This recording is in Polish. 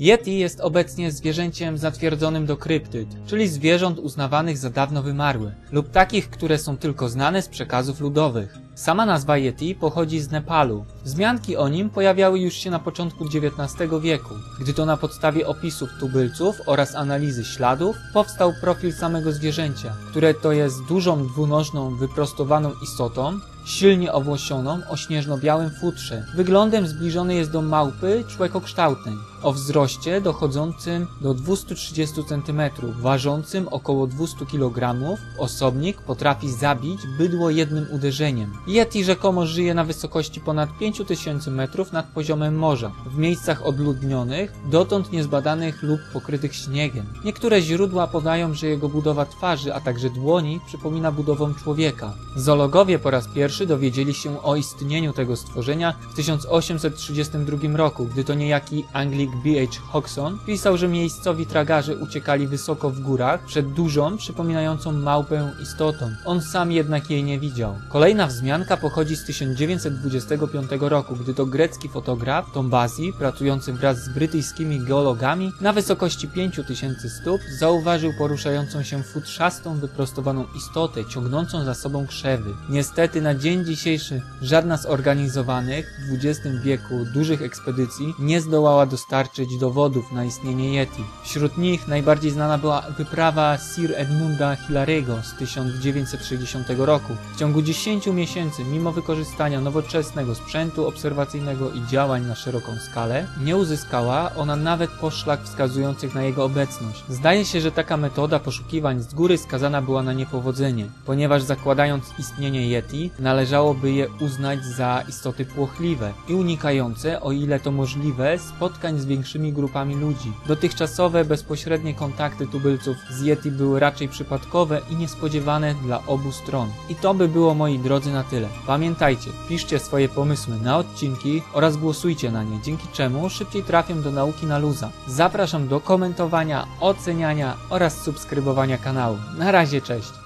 Yeti jest obecnie zwierzęciem zatwierdzonym do kryptyd, czyli zwierząt uznawanych za dawno wymarłe, lub takich, które są tylko znane z przekazów ludowych. Sama nazwa Yeti pochodzi z Nepalu. Wzmianki o nim pojawiały już się na początku XIX wieku, gdy to na podstawie opisów tubylców oraz analizy śladów powstał profil samego zwierzęcia, które to jest dużą dwunożną wyprostowaną istotą, silnie owłosioną o śnieżno-białym futrze. Wyglądem zbliżony jest do małpy człekokształtnej, o wzroście dochodzącym do 230 cm, ważącym około 200 kg. Osobnik potrafi zabić bydło jednym uderzeniem. Yeti rzekomo żyje na wysokości ponad 5000 metrów nad poziomem morza, w miejscach odludnionych, dotąd niezbadanych lub pokrytych śniegiem. Niektóre źródła podają, że jego budowa twarzy, a także dłoni przypomina budową człowieka. Zoologowie po raz pierwszy dowiedzieli się o istnieniu tego stworzenia w 1832 roku, gdy to niejaki Anglik B.H. Hodgson pisał, że miejscowi tragarze uciekali wysoko w górach przed dużą, przypominającą małpę istotą. On sam jednak jej nie widział. Kolejna wzmianka pochodzi z 1925 roku, gdy to grecki fotograf Tombazi, pracujący wraz z brytyjskimi geologami na wysokości 5000 stóp, zauważył poruszającą się futrzastą, wyprostowaną istotę, ciągnącą za sobą krzewy. Niestety na dzień dzisiejszy żadna z organizowanych w XX wieku dużych ekspedycji nie zdołała dostarczyć dowodów na istnienie Yeti. Wśród nich najbardziej znana była wyprawa Sir Edmunda Hillary'ego z 1960 roku. W ciągu 10 miesięcy, mimo wykorzystania nowoczesnego sprzętu obserwacyjnego i działań na szeroką skalę, nie uzyskała ona nawet poszlak wskazujących na jego obecność. Zdaje się, że taka metoda poszukiwań z góry skazana była na niepowodzenie, ponieważ zakładając istnienie Yeti, należałoby je uznać za istoty płochliwe i unikające, o ile to możliwe, spotkań z większymi grupami ludzi. Dotychczasowe bezpośrednie kontakty tubylców z Yeti były raczej przypadkowe i niespodziewane dla obu stron. I to by było moi drodzy na tyle. Pamiętajcie, piszcie swoje pomysły na odcinki oraz głosujcie na nie, dzięki czemu szybciej trafią do nauki na luza. Zapraszam do komentowania, oceniania oraz subskrybowania kanału. Na razie, cześć!